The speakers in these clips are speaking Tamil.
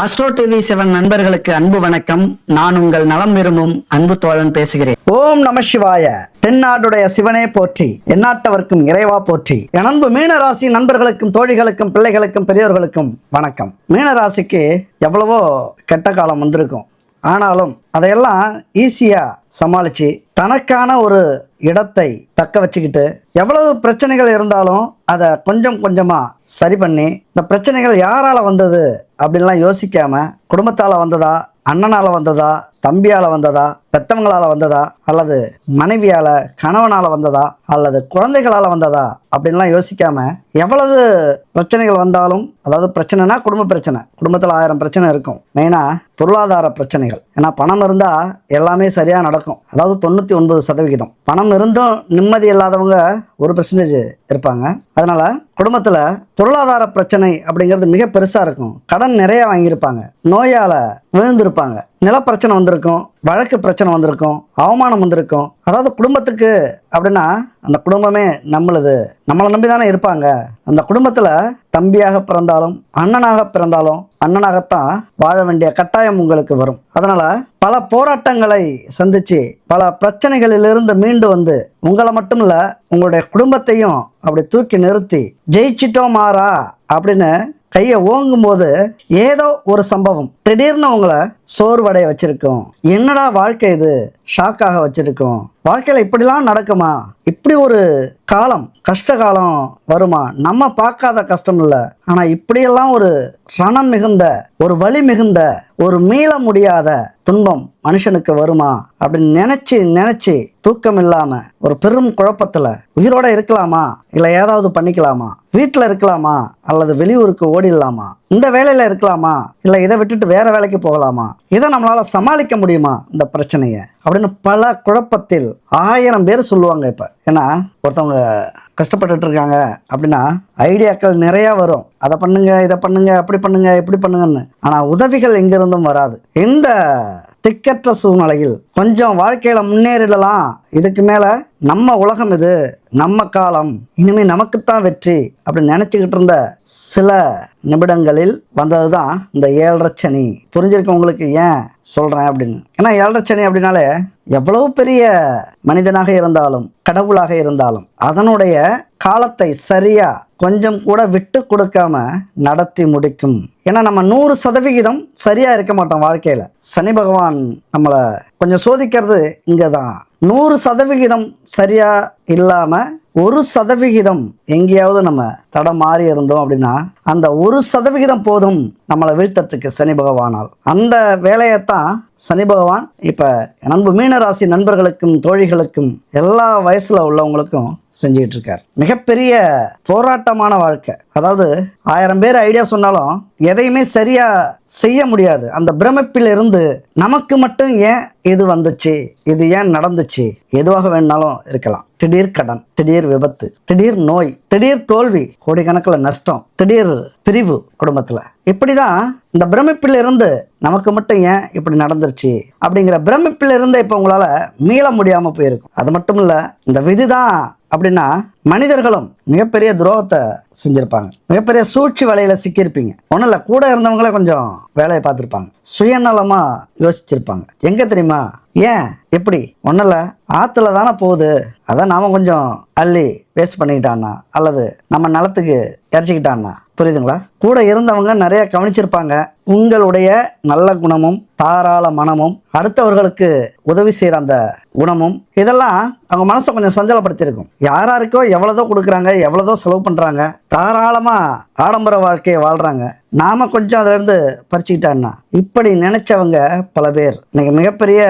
அஸ்ட்ரோ டிவி செவன் நண்பர்களுக்கு அன்பு வணக்கம். நான் உங்கள் நலம் விரும்பும் அன்பு தோழன் பேசுகிறேன். ஓம் நம சிவாய. தென்னாடுடைய சிவனே போற்றி. எந்நாட்டவர்க்கும் இறைவா போற்றி. என் அன்பு மீனராசி நண்பர்களுக்கும் தோழிகளுக்கும் பிள்ளைகளுக்கும் பெரியோர்களுக்கும் வணக்கம். மீனராசிக்கு எவ்வளவோ கெட்ட காலம் வந்திருக்கும். ஆனாலும் அதையெல்லாம் ஈஸியாக சமாளித்து தனக்கான ஒரு இடத்தை தக்க வச்சுக்கிட்டு எவ்வளவு பிரச்சனைகள் இருந்தாலும் அதை கொஞ்சம் கொஞ்சமாக சரி பண்ணி இந்த பிரச்சனைகள் யாரால் வந்தது அப்படின்லாம் யோசிக்காமல் குடும்பத்தால் வந்ததா அண்ணனால் வந்ததா தம்பியால் வந்ததா பெத்தவங்களால் வந்ததா அல்லது மனைவியால் கணவனால் வந்ததா அல்லது குழந்தைகளால் வந்ததா அப்படின்லாம் யோசிக்காம எவ்வளவு பிரச்சனைகள் வந்தாலும் அதாவது பிரச்சனைனா குடும்ப பிரச்சனை குடும்பத்தில் ஆயிரம் பிரச்சனை இருக்கும். மெயினாக பொருளாதார பிரச்சனைகள். ஏன்னா பணம் இருந்தால் எல்லாமே சரியாக நடக்கும். அதாவது தொண்ணூற்றி ஒன்பது சதவிகிதம். பணம் இருந்தும் நிம்மதி இல்லாதவங்க ஒரு பர்சன்டேஜ் இருப்பாங்க. அதனால் குடும்பத்தில் பொருளாதார பிரச்சனை அப்படிங்கிறது மிக பெருசாக இருக்கும். கடன் நிறைய வாங்கியிருப்பாங்க. நோயால் விழுந்திருப்பாங்க. நிலப்பிரச்சனை வந்திருக்கும் வழக்கு பிரச்சனை வந்திருக்கும் அவமானம் வந்திருக்கும். அதாவது குடும்பத்துக்கு அப்படின்னா அந்த குடும்பமே நம்மளுது நம்மளை நம்பி தானே இருப்பாங்க. அந்த குடும்பத்தில் தம்பியாக பிறந்தாலும் அண்ணனாக பிறந்தாலும் அண்ணனாகத்தான் வாழ வேண்டிய கட்டாயம் உங்களுக்கு வரும். அதனால் பல போராட்டங்களை சந்தித்து பல பிரச்சனைகளிலிருந்து மீண்டு வந்து உங்களை மட்டும் இல்லை உங்களுடைய குடும்பத்தையும் அப்படி தூக்கி நிறுத்தி ஜெயிச்சிட்டோம் மாறா அப்படின்னு கையை ஓங்கும் போது ஏதோ ஒரு சம்பவம். திடீர்னு உங்களை சோர்வடைய வச்சிருக்கோம். என்னடா வாழ்க்கை இது? ஷாக்காக வச்சிருக்கோம். வாழ்க்கையில் இப்படிலாம் நடக்குமா? இப்படி ஒரு காலம் கஷ்ட காலம் வருமா? நம்ம பார்க்காத கஷ்டம் இல்லை. ஆனால் இப்படியெல்லாம் ஒரு ரணம் மிகுந்த ஒரு வலி மிகுந்த ஒரு மீள முடியாத துன்பம் மனுஷனுக்கு வருமா? அப்படின்னு நினச்சி நினச்சி தூக்கம் இல்லாமல் ஒரு பெரும் குழப்பத்தில் உயிரோட இருக்கலாமா? இல்லை ஏதாவது பண்ணிக்கலாமா? வீட்டில் இருக்கலாமா? அல்லது வெளியூருக்கு ஓடிடலாமா? இந்த வேலையில் இருக்கலாமா? இல்லை இதை விட்டுட்டு வேறு வேலைக்கு போகலாமா? இதை நம்மளால் சமாளிக்க முடியுமா இந்த பிரச்சனையை? அப்படின்னு பல குழப்பத்தில் ஆயிரம் பேர் சொல்லுவாங்க இப்போ. ஏன்னா ஒருத்தவங்க கஷ்டப்பட்டுட்டு இருக்காங்க அப்படின்னா ஐடியாக்கள் நிறையா வரும். அதை பண்ணுங்க இதை பண்ணுங்க அப்படி பண்ணுங்க இப்படி பண்ணுங்கன்னு. ஆனால் உதவிகள் எங்கிருந்தும் வராது. இந்த திக்கற்ற சூழ்நிலையில் கொஞ்சம் வாழ்க்கையில முன்னேறிடலாம். இதுக்கு மேல நம்ம உலகம் இது நம்ம காலம். இனிமே நமக்குத்தான் வெற்றி அப்படின்னு நினைச்சுக்கிட்டு இருந்த சில நிமிடங்களில் வந்தது தான் இந்த ஏழரை சனி. புரிஞ்சிருக்க உங்களுக்கு? ஏன் சொல்றேன் அப்படின்னு. ஏன்னா ஏழரை சனி அப்படின்னாலே எவ்வளவு பெரிய மனிதனாக இருந்தாலும் கடவுளாக இருந்தாலும் அதனுடைய காலத்தை சரியா கொஞ்சம் கூட விட்டு கொடுக்காம நடத்தி முடிக்கும் ஏன்னா நம்ம நூறு சதவிகிதம் சரியா இருக்க மாட்டோம் வாழ்க்கையில. சனி பகவான் நம்மளை கொஞ்சம் சோதிக்கிறது இங்கே தான் நூறு சதவிகிதம் சரியா இல்லாமல் ஒரு சதவிகிதம் எங்கேயாவது நம்ம தடம் மாறி இருந்தோம் அப்படின்னா அந்த ஒரு சதவிகிதம் போதும் நம்மளை வீழ்த்தத்துக்கு சனி பகவானால். அந்த வேலையைத்தான் சனி பகவான் இப்போ நண்பு மீனராசி நண்பர்களுக்கும் தோழிகளுக்கும் எல்லா வயசில் உள்ளவங்களுக்கும் செஞ்சுக்கிட்டு இருக்கார் மிகப்பெரிய போராட்டமான வாழ்க்கை. அதாவது ஆயிரம் பேர் ஐடியா சொன்னாலும் எதையுமே சரியாக செய்ய முடியாது. அந்த பிரமிப்பிலிருந்து நமக்கு மட்டும் ஏன் இது வந்துச்சு? இது ஏன் நடந்துச்சு? எதுவாக வேணாலும் இருக்கலாம். திடீர் கடன் திடீர் விபத்து திடீர் நோய் திடீர் தோல்வி கோடிக்கணக்கில் நஷ்டம் திடீர் பிரிவு குடும்பத்தில். இப்படிதான் இந்த பிரமிப்பிலிருந்து நமக்கு மட்டும் ஏன் இப்படி நடந்துருச்சு? அப்படிங்கிற பிரமிப்பிலிருந்து இப்போ உங்களால் மீள முடியாமல் போயிருக்கும். அது மட்டும் இல்லை இந்த விதி தான் அப்படின்னா மனிதர்களும் மிகப்பெரிய துரோகத்தை செஞ்சிருப்பாங்க. மிகப்பெரிய சூழ்ச்சி வலையில சிக்கியிருப்பீங்க. ஒன்றும் இல்லை கூட இருந்தவங்களே கொஞ்சம் வேலையை பார்த்துருப்பாங்க. சுயநலமா யோசிச்சிருப்பாங்க. எங்க தெரியுமா? ஏன்? எப்படி? ஒன்றும் இல்லை ஆற்றுல தானே போகுது. அதான் நாம கொஞ்சம் அள்ளி வேஸ்ட் பண்ணிக்கிட்டான்னா அல்லது நம்ம நிலத்துக்கு இறச்சிக்கிட்டான்னா புரியுதுங்களா? கூட இருந்தவங்க நிறைய கவனிச்சிருப்பாங்க. உங்களுடைய நல்ல குணமும் தாராள மனமும் அடுத்தவர்களுக்கு உதவி செய்கிற அந்த குணமும் இதெல்லாம் அவங்க மனசை கொஞ்சம் சஞ்சலப்படுத்தியிருக்கும். யாராருக்கோ எவ்வளோதோ கொடுக்குறாங்க எவ்வளோதோ செலவு பண்ணுறாங்க தாராளமாக ஆடம்பர வாழ்க்கையை வாழ்கிறாங்க நாம் கொஞ்சம் அதிலிருந்து பறிச்சுக்கிட்டான்னா இப்படி நினைச்சவங்க பல பேர். இன்னைக்கு மிகப்பெரிய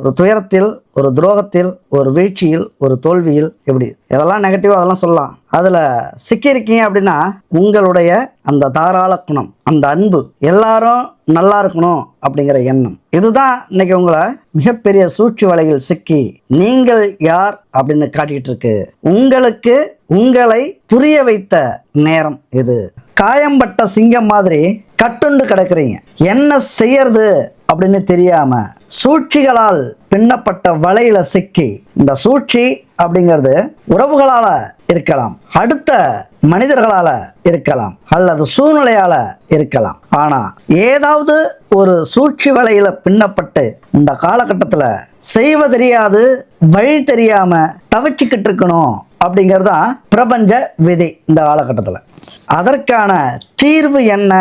ஒரு துயரத்தில் ஒரு துரோகத்தில் ஒரு வீழ்ச்சியில் ஒரு தோல்வியில் எப்படி எதெல்லாம் நெகட்டிவாக அதெல்லாம் சொல்லலாம். அதில் சிக்கியிருக்கீங்க அப்படின்னா உங்களுடைய அந்த தாராள குணம் அந்த அன்பு எல்லாரும் நல்லா இருக்கணும் அப்படிங்கிற எண்ணம். இதுதான் இன்னைக்கு உங்களை மிகப்பெரிய சூழ்ச்சி வலையில் சிக்கி நீங்கள் யார் அப்படின்னு காட்டிட்டு இருக்கு. உங்களுக்கு உங்களை புரிய வைத்த நேரம் இது. காயம்பட்ட சிங்கம் மாதிரி கட்டுண்டு கிடக்குறீங்க. என்ன செய்யறது அப்படின்னு தெரியாம சூழ்ச்சிகளால் பின்னப்பட்ட வலையில சிக்கி. இந்த சூழ்ச்சி அப்படிங்கிறது உறவுகளால இருக்கலாம். அடுத்த மனிதர்களால இருக்கலாம் அல்லது சூழ்நிலையால இருக்கலாம். ஆனா ஏதாவது ஒரு சூழ்ச்சி வலையில பின்னப்பட்டு இந்த காலகட்டத்தில் செய்வ தெரியாது வழி தெரியாம தவிச்சுக்கிட்டு இருக்கணும் அப்படிங்கிறது தான் பிரபஞ்ச விதி இந்த காலகட்டத்தில். அதற்கான தீர்வு என்ன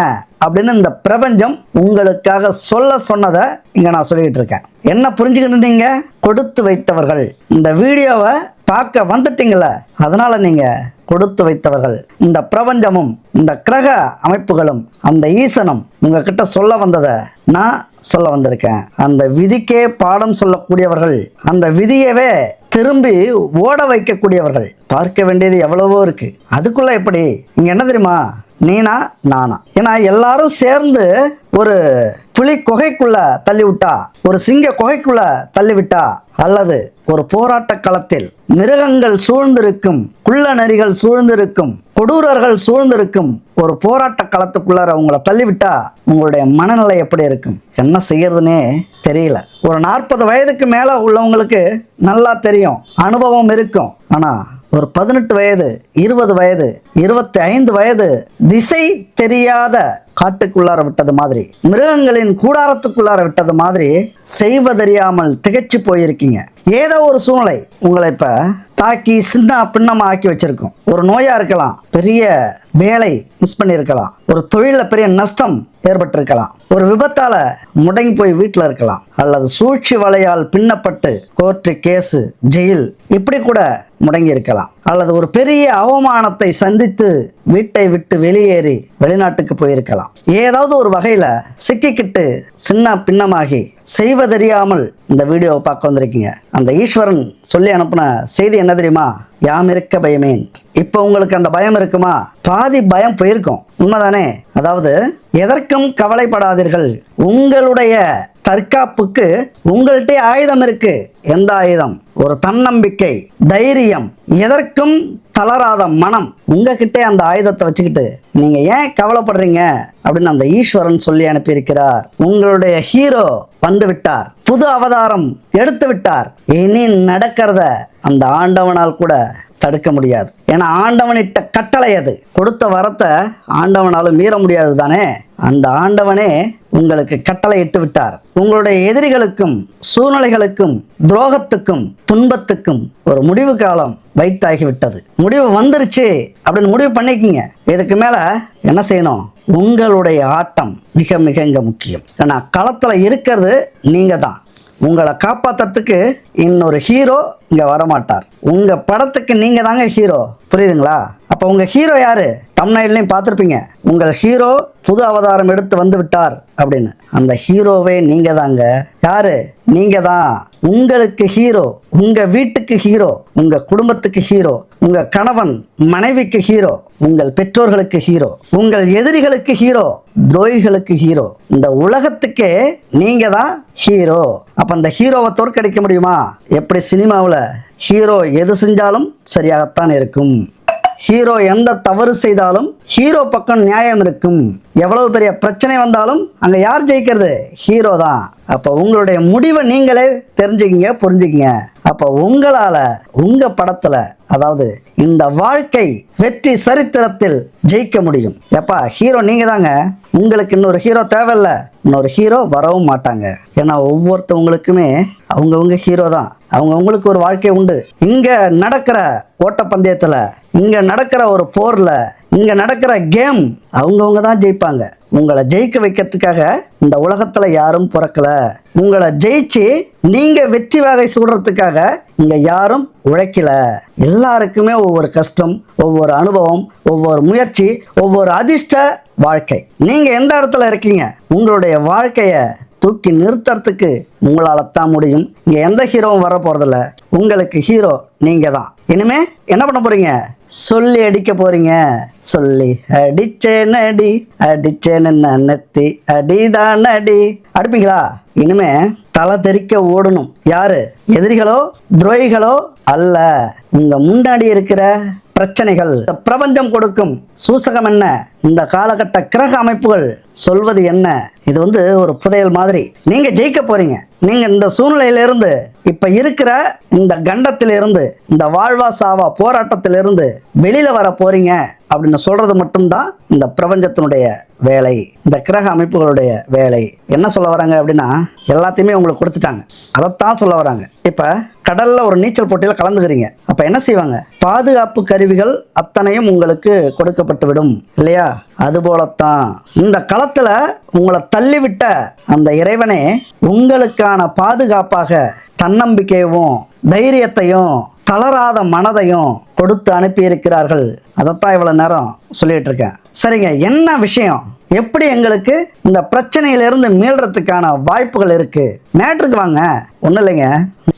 அப்படின்னு இந்த பிரபஞ்சம் உங்களுக்காக சொல்ல சொன்னதை இங்க நான் சொல்லிட்டு இருக்கேன். என்ன புரிஞ்சுக்கிட்டு நீங்கள் கொடுத்து வைத்தவர்கள். இந்த வீடியோவை பார்க்க வந்துட்டீங்கள? அதனால நீங்க கொடுத்து வைத்தவர்கள். இந்த பிரபஞ்சமும் இந்த கிரக அமைப்புகளும் அந்த ஈசனும் உங்ககிட்ட சொல்ல வந்ததை நான் சொல்ல வந்திருக்கேன். அந்த விதிக்கே பாடம் சொல்லக்கூடியவர்கள் அந்த விதியவே திரும்பி ஓட வைக்கக்கூடியவர்கள் பார்க்க வேண்டியது எவ்வளவோ இருக்கு. அதுக்குள்ள எப்படி? இங்க என்ன தெரியுமா? நீனா நானா. ஏன்னா எல்லாரும் சேர்ந்து ஒரு புலி குகைக்குள்ள தள்ளி விட்டா ஒரு சிங்க குகைக்குள்ள தள்ளி விட்டா அல்லது ஒரு போராட்ட களத்தில் மிருகங்கள் சூழ்ந்திருக்கும் குள்ள நரிகள் சூழ்ந்திருக்கும் கொடூரர்கள் சூழ்ந்திருக்கும் ஒரு போராட்ட களத்துக்குள்ளார உங்களை தள்ளிவிட்டா உங்களுடைய மனநிலை எப்படி இருக்கும்? என்ன செய்யறதுனே தெரியல. ஒரு நாற்பது வயதுக்கு மேல உள்ளவங்களுக்கு நல்லா தெரியும் அனுபவம் இருக்கும். ஆனா ஒரு பதினெட்டு வயது இருபது வயது இருபத்தி ஐந்து வயது திசை தெரியாத காட்டுக்குள்ளார விட்டது மாதிரி மிருகங்களின் கூடாரத்துக்குள்ளார விட்டது மாதிரி செய்வதறியாமல் திகைச்சு போயிருக்கீங்க. ஏதோ ஒரு சூழ்நிலை உங்களை இப்ப தாக்கி சின்ன பின்னமா ஆக்கி வச்சிருக்கும். ஒரு நோயா இருக்கலாம் பெரிய வேலை மிஸ் பண்ணியிருக்கலாம். ஒரு தொழிலில் பெரிய நஷ்டம் ஏற்பட்டிருக்கலாம். ஒரு விபத்தால முடங்கி போய் வீட்டில் இருக்கலாம். அல்லது சூழ்ச்சி வலையால் பின்னப்பட்டு கோர்ட்டு கேஸு ஜெயில் இப்படி கூட முடங்கியிருக்கலாம். அல்லது ஒரு பெரிய அவமானத்தை சந்தித்து வீட்டை விட்டு வெளியேறி வெளிநாட்டுக்கு போயிருக்கலாம். ஏதாவது ஒரு வகையில் சிக்கிக்கிட்டு சின்ன பின்னமாகி செய்வதறியாமல் இந்த வீடியோவை பார்க்க வந்திருக்கீங்க. அந்த ஈஸ்வரன் சொல்லி அனுப்பின செய்தி என்ன தெரியுமா? யாம் இருக்க பயமேன். இப்போ உங்களுக்கு அந்த பயம் இருக்குமா? பாதி பயம் போயிருக்கும். உண்மைதானே? அதாவது எதற்கும் கவலைப்படாதீர்கள். உங்களுடைய தற்காப்புக்கு உங்கள்கிட்ட ஆயுதம் இருக்கு. எந்த ஆயுதம்? ஒரு தன்னம்பிக்கை தைரியம் எதற்கும் தளராத மனம். உங்ககிட்ட அந்த ஆயுதத்தை வச்சுக்கிட்டு நீங்க ஏன் கவலைப்படுறீங்க? அப்படின்னு அந்த ஈஸ்வரன் சொல்லி அனுப்பியிருக்கிறார். உங்களுடைய ஹீரோ வந்து விட்டார் புது அவதாரம் எடுத்து விட்டார் இனி நடக்கிறத அந்த ஆண்டவனால் கூட தடுக்க முடியாது. ஏன்னா ஆண்டவனிட்ட கட்டளை அது. கொடுத்த வரத்தை ஆண்டவனாலும் மீற முடியாது தானே? அந்த ஆண்டவனே உங்களுக்கு கட்டளை இட்டு விட்டார். உங்களுடைய எதிரிகளுக்கும் சூழ்நிலைகளுக்கும் துரோகத்துக்கும் துன்பத்துக்கும் ஒரு முடிவு காலம் வைத்தாகிவிட்டது முடிவு வந்துருச்சு அப்படின்னு முடிவு பண்ணிக்கிங்க. இதுக்கு மேல என்ன செய்யணும்? உங்களுடைய ஆட்டம் மிக மிக முக்கியம். ஏன்னா களத்துல இருக்கிறது நீங்க தான் உங்களை காப்பாற்றுறதுக்கு இன்னொரு ஹீரோ இங்கே வரமாட்டார். உங்கள் படத்துக்கு நீங்கள் தாங்க ஹீரோ புரியுதுங்களா? அப்போ உங்கள் ஹீரோ யார்? தமிழ்நாட்டிலையும் பார்த்துருப்பீங்க. உங்கள் ஹீரோ புது அவதாரம் எடுத்து வந்து விட்டார் அப்படின்னு. அந்த ஹீரோவே நீங்கள் தாங்க. யார்? நீங்கள் தான். உங்களுக்கு ஹீரோ உங்கள் வீட்டுக்கு ஹீரோ உங்கள் குடும்பத்துக்கு ஹீரோ உங்க கணவன் மனைவிக்கு ஹீரோ உங்கள் பெற்றோர்களுக்கு ஹீரோ உங்கள் எதிரிகளுக்கு ஹீரோ துரோகிகளுக்கு ஹீரோ இந்த உலகத்துக்கே நீங்க தான் ஹீரோ அப்ப அந்த ஹீரோவை தோற்கடிக்க முடியுமா? எப்படி சினிமாவில் ஹீரோ எது செஞ்சாலும் சரியாகத்தான் இருக்கும். ஹீரோ எந்த தவறு செய்தாலும் ஹீரோ பக்கம் நியாயம் இருக்கும். எவ்வளவு பெரிய பிரச்சனை வந்தாலும் அங்க யார் ஜெயிக்கிறது? ஹீரோ தான். அப்ப உங்களுடைய முடிவை நீங்களே தெரிஞ்சுக்கிங்க புரிஞ்சுக்கிங்க. அப்போ உங்களால உங்க படத்துல அதாவது இந்த வாழ்க்கை வெற்றி சரித்திரத்தில் ஜெயிக்க முடியும். எப்பா ஹீரோ நீங்க தாங்க உங்களுக்கு இன்னொரு ஹீரோ தேவையில்ல. இன்னொரு ஹீரோ வரவும் மாட்டாங்க. ஏன்னா ஒவ்வொருத்தவங்களுக்குமே அவங்கவுங்க ஹீரோ தான். அவங்கவுங்களுக்கு ஒரு வாழ்க்கை உண்டு. இங்க நடக்கிற ஓட்டப்பந்தயத்துல இங்க நடக்கிற ஒரு போர்ல இங்க நடக்கிற கேம் அவங்கவுங்க தான் ஜெயிப்பாங்க. உங்களை ஜெயிக்க வைக்கிறதுக்காக இந்த உலகத்துல யாரும் பிறக்கல. உங்களை ஜெயிச்சு நீங்க வெற்றி வகை சூடுறதுக்காக இங்க யாரும் உழைக்கல. எல்லாருக்குமே ஒவ்வொரு கஷ்டம் ஒவ்வொரு அனுபவம் ஒவ்வொரு முயற்சி ஒவ்வொரு அதிர்ஷ்ட வாழ்க்கை. நீங்க எந்த இடத்துல இருக்கீங்க? உங்களுடைய வாழ்க்கைய தூக்கி நிறுத்துறதுக்கு உங்களால தான் முடியும். இங்க எந்த ஹீரோவும் வர போறதில்ல உங்களுக்கு ஹீரோ நீங்க தான் இனிமே என்ன பண்ண போறீங்க? சொல்லி அடிக்க போறீங்க? சொல்லி அடிச்சேன் அடி அடிச்சேன்னு நெத்தி அடிதான் அடி அடிப்பீங்களா? இனிமே தலை தெறிக்க ஓடணும். யாரு? எதிரிகளோ துரோகிகளோ அல்ல. உங்க முன்னாடி இருக்கிற பிரச்சனைகள். இந்த பிரபஞ்சம் கொடுக்கும் சூசகம் என்ன? இந்த காலகட்ட கிரக அமைப்புகள் சொல்வது என்ன? இது வந்து ஒரு புதையல் மாதிரி. நீங்க ஜெயிக்க போறீங்க. நீங்க இந்த சூழ்நிலையிலிருந்து இப்ப இருக்கிற இந்த கண்டத்திலிருந்து இந்த வாழ்வா சாவா போராட்டத்திலிருந்து வெளியில வர போறீங்க அப்படின்னு சொல்றது மட்டும்தான் இந்த பிரபஞ்சத்தினுடைய வேலை. இந்த கிரக அமைப்புகளுடைய வேலை. என்ன சொல்ல வராங்க அப்படின்னா எல்லாத்தையுமே உங்களுக்கு கொடுத்துட்டாங்க. அதைத்தான் சொல்ல வராங்க. இப்போ கடலில் ஒரு நீச்சல் போட்டியில் கலந்துக்கிறீங்க. அப்போ என்ன செய்வாங்க? பாதுகாப்பு கருவிகள் அத்தனையும் உங்களுக்கு கொடுக்கப்பட்டு விடும் இல்லையா அதுபோலத்தான் இந்த களத்தில் உங்களை தள்ளிவிட்ட அந்த இறைவனே உங்களுக்கான பாதுகாப்பாக தன்னம்பிக்கையவும் தைரியத்தையும் தளராத மனதையும் கொடுத்து அனுப்பியிருக்கிறார்கள். அதைத்தான் இவ்வளோ நேரம் சொல்லிகிட்டு இருக்கேன். சரிங்க என்ன விஷயம்? எப்படி எங்களுக்கு இந்த பிரச்சனையிலிருந்து மீளறதுக்கான வாய்ப்புகள் இருக்கு? மேட்ருக்கு வாங்க. ஒன்றும் இல்லைங்க.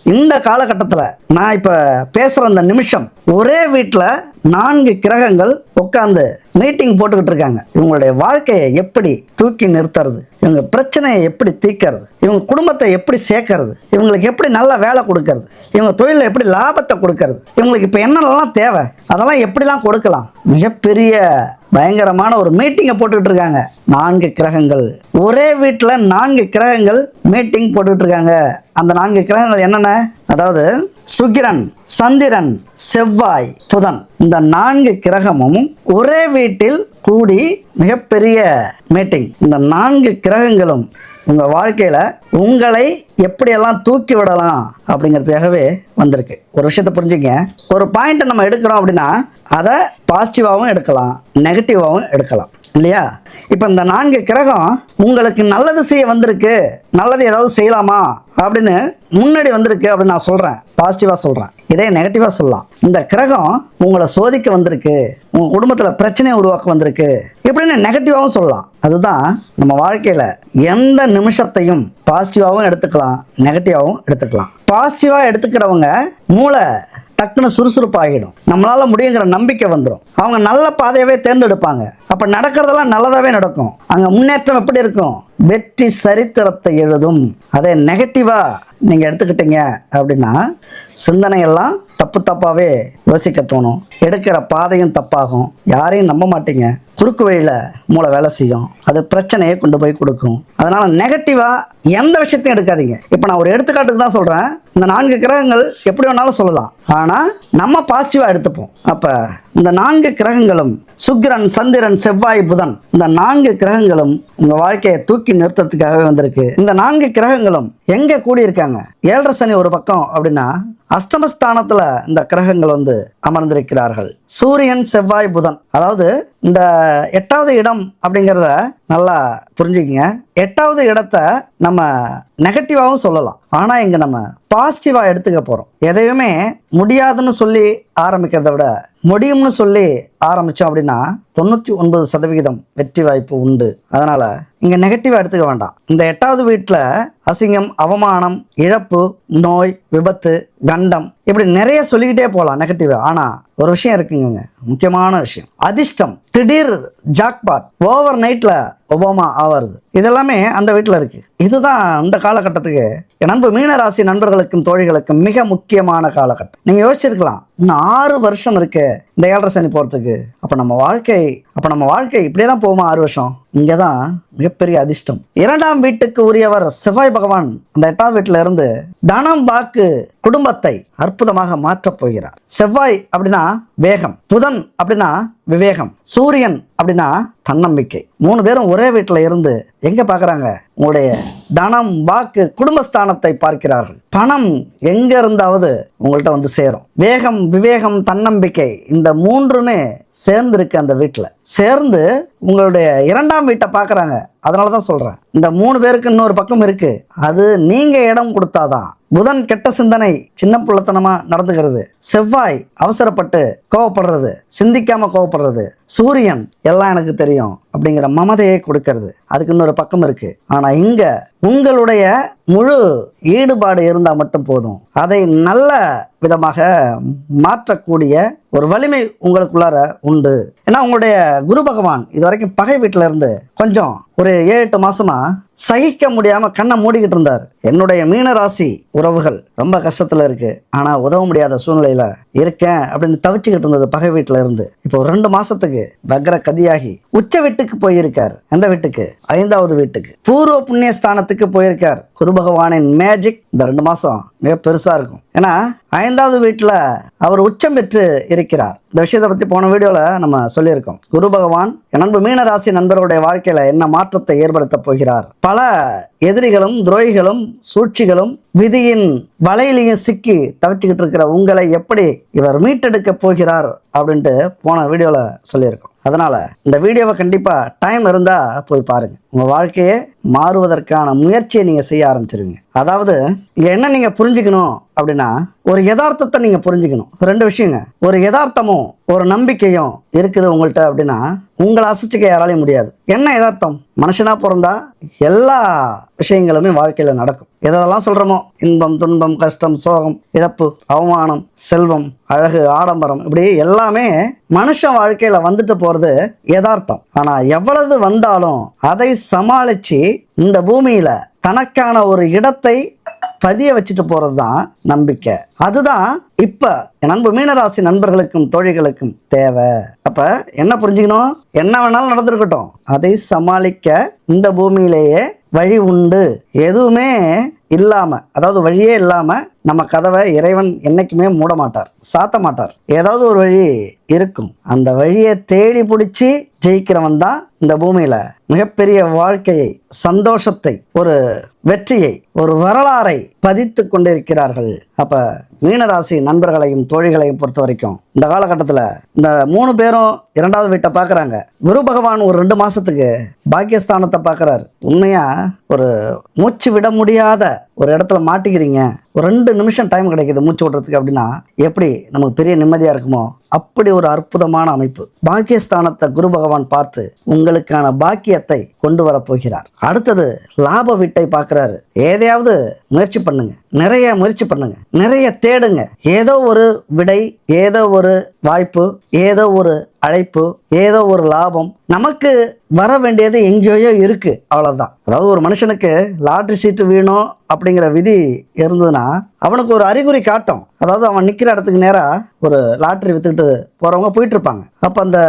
இந்த காலகட்டத்தில் நான் இப்போ பேசுகிற அந்த நிமிஷம் ஒரே வீட்டில் நான்கு கிரகங்கள் உட்காந்து மீட்டிங் போட்டுக்கிட்டு இருக்காங்க. இவங்களுடைய வாழ்க்கையை எப்படி தூக்கி நிறுத்துறது? இவங்க பிரச்சனையை எப்படி தீக்கிறது இவங்க குடும்பத்தை எப்படி சேர்க்கறது? இவங்களுக்கு எப்படி நல்ல வேலை கொடுக்கறது? இவங்க தொழிலில் எப்படி லாபத்தை கொடுக்கறது? இவங்களுக்கு இப்போ என்னென்னலாம் தேவை? அதெல்லாம் எப்படிலாம் கொடுக்கலாம்? மிகப்பெரிய பயங்கரமான ஒரு மீட்டிங்கை போட்டுக்கிட்டு இருக்காங்க நான்கு கிரகங்கள். ஒரே வீட்டில் நான்கு கிரகங்கள் மீட்டிங் போட்டுக்கிட்டு இருக்காங்க அந்த நான்கு கிரகங்கள் என்னென்ன? அதாவது சுக்கிரன் சந்திரன் செவ்வாய் புதன். இந்த நான்கு கிரகமும் ஒரே வீட்டில் கூடி மிகப்பெரிய மீட்டிங் இந்த நான்கு கிரகங்களும் உங்கள் வாழ்க்கையில் உங்களை எப்படியெல்லாம் தூக்கி விடலாம் அப்படிங்கிறதுக்காகவே வந்திருக்கு. ஒரு விஷயத்தை புரிஞ்சுங்க. ஒரு பாயிண்ட்டை நம்ம எடுக்கிறோம் அப்படின்னா அதை பாசிட்டிவாகவும் எடுக்கலாம் நெகட்டிவாகவும் எடுக்கலாம். இல்லையா? இப்போ இந்த நான்கு கிரகம் உங்களுக்கு நல்லது செய்ய வந்திருக்கு. நல்லது ஏதாவது செய்யலாமா? அப்படின்னு முன்னாடி வந்திருக்கு அப்படின்னு நான் சொல்கிறேன் பாசிட்டிவாக சொல்கிறேன் இதே நெகட்டிவாக சொல்லலாம். இந்த கிரகம் உங்களை சோதிக்க வந்திருக்கு. உங்கள் குடும்பத்தில் பிரச்சனையை உருவாக்க வந்திருக்கு. இப்படின்னு நெகட்டிவாகவும் சொல்லலாம். அதுதான் நம்ம வாழ்க்கையில் எந்த நிமிஷத்தையும் பாசிட்டிவாகவும் எடுத்துக்கலாம் நெகட்டிவாகவும் எடுத்துக்கலாம். பாசிட்டிவாக எடுத்துக்கிறவங்க மூளை டக்குன்னு சுறுசுறுப்பாகிடும். நம்மளால முடியுங்கிற நம்பிக்கை வந்துடும் அவங்க நல்ல பாதையவே தேர்ந்தெடுப்பாங்க. அப்போ நடக்கிறதெல்லாம் நல்லதாகவே நடக்கும். அங்கே முன்னேற்றம் எப்படி இருக்கும்? வெற்றி சரித்திரத்தை எழுதும். அதே நெகட்டிவாக நீங்கள் எடுத்துக்கிட்டீங்க அப்படின்னா சிந்தனையெல்லாம் தப்பு தப்பாகவே யோசிக்க தோணும். எடுக்கிற பாதையும் தப்பாகும். யாரையும் நம்ப மாட்டீங்க. குறுக்கு வழியில் மூளை வேலை செய்யும். அது பிரச்சனையை கொண்டு போய் கொடுக்கும். அதனால் நெகட்டிவாக எந்த விஷயத்தையும் எடுக்காதீங்க. இப்போ நான் ஒரு எடுத்துக்காட்டுக்கு தான் சொல்கிறேன் இந்த நான்கு கிரகங்கள் எப்படி வேணாலும் சொல்லலாம். ஆனால் நம்ம பாசிட்டிவாக எடுத்துப்போம். அப்போ இந்த நான்கு கிரகங்களும் சுக்கிரன் சந்திரன் செவ்வாய் புதன் இந்த நான்கு கிரகங்களும் உங்கள் வாழ்க்கையை தூக்கி நிறுத்தத்துக்காகவே வந்திருக்கு. இந்த நான்கு கிரகங்களும் எங்கே கூடியிருக்காங்க? ஏழரை சனி ஒரு பக்கம் அப்படின்னா அஷ்டமஸ்தானத்துல இந்த கிரகங்கள் வந்து அமர்ந்திருக்கிறார்கள். சூரியன் செவ்வாய் புதன். அதாவது இந்த எட்டாவது இடம் அப்படிங்கிறத நல்லா புரிஞ்சுக்கங்க. எட்டாவது இடத்த நம்ம நெகட்டிவாகவும் சொல்லலாம். ஆனால் இங்கே நம்ம பாசிட்டிவாக எடுத்துக்க போகிறோம் எதையுமே முடியாதுன்னு சொல்லி ஆரம்பிக்கிறத விட முடியும்னு சொல்லி ஆரம்பித்தோம் அப்படின்னா தொண்ணூற்றி ஒன்பது சதவிகிதம் வெற்றி வாய்ப்பு உண்டு. அதனால் இங்கே நெகட்டிவாக எடுத்துக்க வேண்டாம். இந்த எட்டாவது வீட்டில் அசிங்கம் அவமானம் இழப்பு நோய் விபத்து கண்டம் இப்படி நிறைய சொல்லிக்கிட்டே போகலாம் நெகட்டிவ் ஆனால் ஒரு விஷயம் இருக்குங்க முக்கியமான விஷயம். அதிர்ஷ்டம். திடீர் ஜாக்பாட். ஓவர் நைட்டில் ஒபாமா ஆவாருது இதெல்லாமே அந்த வீட்டில் இருக்குது இதுதான் அந்த காலகட்டத்துக்கு நண்பு மீனராசி நண்பர்களுக்கும் தோழிகளுக்கும் மிக முக்கியமான காலகட்டம். நீங்கள் யோசிச்சிருக்கலாம். இன்னும் ஆறு வருஷம் இருக்கு இந்த ஏழரை சனி போகிறதுக்கு அப்போ நம்ம வாழ்க்கை அப்போ நம்ம வாழ்க்கை இப்படியே தான் போகுமா ஆறு வருஷம்? இங்கே தான் மிகப்பெரிய அதிர்ஷ்டம். இரண்டாம் வீட்டுக்கு உரியவர் செவ்வாய் பகவான் அந்த எட்டாம் வீட்டில் இருந்து தனம் வாக்கு குடும்பத்தை அற்புதமாக மாற்றப் போகிறார். செவ்வாய் அப்படின்னா வேகம் புதன் அப்படின்னா விவேகம் சூரியன் அப்படின்னா தன்னம்பிக்கை. மூணு பேரும் ஒரே வீட்டில் இருந்து எங்கே பார்க்குறாங்க உங்களுடைய தனம் வாக்கு குடும்பஸ்தானத்தை பார்க்கிறார்கள். பணம் எங்க இருந்தாவது உங்கள்கிட்ட வந்து சேரும். வேகம் விவேகம் தன்னம்பிக்கை இந்த மூன்றுமே சேர்ந்துருக்கு அந்த வீட்டில். சேர்ந்து உங்களுடைய இரண்டாம் வீட்டை பார்க்குறாங்க. அதனால தான் சொல்கிறேன் இந்த மூணு பேருக்கு இன்னொரு பக்கம் இருக்குது அது நீங்கள் இடம் கொடுத்தாதான் புதன் கெட்ட சிந்தனை சின்ன பிள்ளைத்தனமா நடந்துக்கிறது. செவ்வாய் அவசரப்பட்டு கோவப்படுறது. சிந்திக்காமல் கோவப்படுறது. சூரியன் எல்லாம் எனக்கு தெரியும் அப்படிங்கிற மமதையை கொடுக்கறது. அதுக்கு இன்னொரு பக்கம் இருக்கு. ஆனா இங்க உங்களுடைய முழு ஈடுபாடு இருந்தால் மட்டும் போதும். அதை நல்ல விதமாக மாற்றக்கூடிய ஒரு வலிமை உங்களுக்குள்ளார உண்டு. ஏன்னா உங்களுடைய குரு பகவான் இது வரைக்கும் பகை வீட்டில் இருந்து கொஞ்சம் ஒரு ஏழு எட்டு மாசமா சகிக்க முடியாம கண்ணை மூடிக்கிட்டு இருந்தார். என்னுடைய மீனராசி உறவுகள் ரொம்ப கஷ்டத்துல இருக்கு. ஆனா உதவ முடியாத சூழ்நிலையில இருக்கேன் அப்படின்னு தவிச்சுக்கிட்டு இருந்தது பகை வீட்டுல இருந்து இப்போ ஒரு ரெண்டு பிறகு வக்ர கதியாகி உச்ச வீட்டுக்கு போயிருக்கார். எந்த வீட்டுக்கு? ஐந்தாவது வீட்டுக்கு. பூர்வ புண்ணிய ஸ்தானத்துக்கு போயிருக்கார். குரு பகவானின் மேஜிக் இந்த ரெண்டு மாசம். மிக பெருசாக இருக்கும். ஏன்னா ஐந்தாவது வீட்டில் அவர் உச்சம் பெற்று இருக்கிறார். இந்த விஷயத்தை பற்றி போன வீடியோவில் நம்ம சொல்லியிருக்கோம். குரு பகவான் நண்பு மீனராசி நண்பர்களுடைய வாழ்க்கையில் என்ன மாற்றத்தை ஏற்படுத்த போகிறார்? பல எதிரிகளும் துரோகிகளும் சூழ்ச்சிகளும் விதியின் வலையிலையும் சிக்கி தவிச்சுக்கிட்டு இருக்கிற உங்களை எப்படி இவர் மீட்டெடுக்க போகிறார் அப்படின்ட்டு போன வீடியோவில் சொல்லியிருக்கோம். அதனால் இந்த வீடியோவை கண்டிப்பாக டைம் இருந்தால் போய் பாருங்கள் உங்கள் வாழ்க்கையை மாறுவதற்கான முயற்சியை நீங்கள் செய்ய ஆரம்பிச்சிருங்க அதாவது இங்கே என்ன நீங்கள் புரிஞ்சுக்கணும் அப்படின்னா ஒரு யதார்த்தத்தை நீங்கள் புரிஞ்சுக்கணும். ரெண்டு விஷயங்க. ஒரு யதார்த்தமும் ஒரு நம்பிக்கையும் இருக்குது உங்கள்கிட்ட அப்படின்னா உங்களை அசைச்சிக்க யாராலையும் முடியாது. என்ன யதார்த்தம்? மனுஷனா பிறந்தா எல்லா விஷயங்களுமே வாழ்க்கையில் நடக்கும். எதெல்லாம் சொல்கிறோமோ இன்பம் துன்பம் கஷ்டம் சோகம் இழப்பு அவமானம் செல்வம் அழகு ஆடம்பரம் இப்படி எல்லாமே மனுஷன் வாழ்க்கையில் வந்துட்டு போகிறது யதார்த்தம். ஆனால் எவ்வளவு வந்தாலும் அதை சமாளிச்சு இந்த பூமியில் தனக்கான ஒரு இடத்தை பதிய வச்சுட்டு போகிறது தான் நம்பிக்கை. அதுதான் இப்போ என் நண்பு மீனராசி நண்பர்களுக்கும் தோழிகளுக்கும் தேவை. அப்போ என்ன புரிஞ்சுக்கணும்? என்ன வேணாலும் நடந்திருக்கட்டும். அதை சமாளிக்க இந்த பூமியிலேயே வழி உண்டு. எதுவுமே இல்லாமல் அதாவது வழியே இல்லாம நம்ம கதவை இறைவன் என்னைக்குமே மூட மாட்டார் சாத்த மாட்டார் ஏதாவது ஒரு வழி இருக்கும். அந்த வழியை தேடி பிடிச்சி ஜெயிக்கிறவன் தான் இந்த பூமியில. மிகப்பெரிய வாழ்க்கையை சந்தோஷத்தை ஒரு வெற்றியை ஒரு வரலாறை பதித்து கொண்டிருக்கிறார்கள். அப்ப மீனராசி நண்பர்களையும் தோழிகளையும் பொறுத்த வரைக்கும் இந்த காலகட்டத்தில் இந்த மூணு பேரும் இரண்டாவது வீட்டை பார்க்குறாங்க குரு பகவான் ஒரு ரெண்டு மாசத்துக்கு பாக்கியஸ்தானத்தை பார்க்குறாரு உண்மையா ஒரு மூச்சு விட முடியாத ஒரு இடத்துல மாட்டிக்கிறீங்க. ஒரு ரெண்டு நிமிஷம் டைம் கிடைக்குது மூச்சு விடுறதுக்கு அப்படின்னா எப்படி நமக்கு பெரிய நிம்மதியாக இருக்குமோ? அப்படி ஒரு அற்புதமான அமைப்பு. பாக்கியஸ்தானத்தை குரு பகவான் பார்த்து உங்களுக்கான பாக்கியத்தை கொண்டு வரப்போகிறார் அடுத்தது லாப வீட்டை பார்க்குறாரு. ஏதையாவது முயற்சி பண்ணுங்க. நிறைய முயற்சி பண்ணுங்க. நிறைய தேடுங்க. ஏதோ ஒரு விடை ஏதோ ஒரு வாய்ப்பு ஏதோ ஒரு அழைப்பு ஏதோ ஒரு லாபம் நமக்கு வர வேண்டியது எங்கேயோ இருக்கு. அவ்வளவுதான். அதாவது ஒரு மனுஷனுக்கு லாட்ரி சீட்டு வேணும் அப்படிங்கிற விதி இருந்ததுன்னா அவனுக்கு ஒரு அறிகுறி காட்டும். அதாவது அவன் நிற்கிற இடத்துக்கு நேராக ஒரு லாட்ரி விற்றுக்கிட்டு போகிறவங்க போயிட்டு இருப்பாங்க அப்போ அந்த